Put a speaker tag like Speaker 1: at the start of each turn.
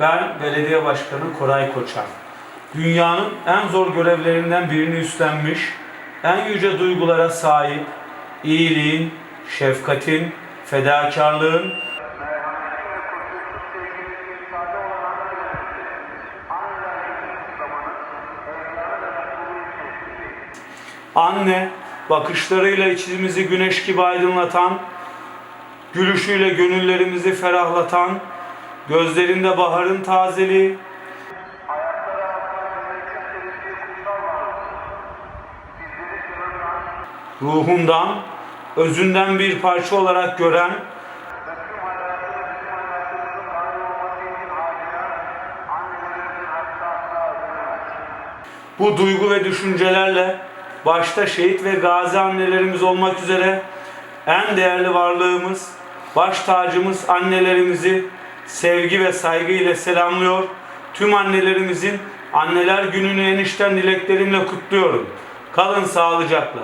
Speaker 1: Ben Belediye Başkanı Koray Koçan. Dünyanın en zor görevlerinden birini üstlenmiş, en yüce duygulara sahip, iyiliğin, şefkatin, fedakarlığın, anne bakışlarıyla içimizi güneş gibi aydınlatan, gülüşüyle gönüllerimizi ferahlatan, gözlerinde baharın tazeliği, ruhundan, özünden bir parça olarak gören, bu duygu ve düşüncelerle başta şehit ve gazi annelerimiz olmak üzere en değerli varlığımız, baş tacımız annelerimizi sevgi ve saygı ile selamlıyor. Tüm annelerimizin anneler gününü enişten dileklerimle kutluyorum. Kalın sağlıcakla.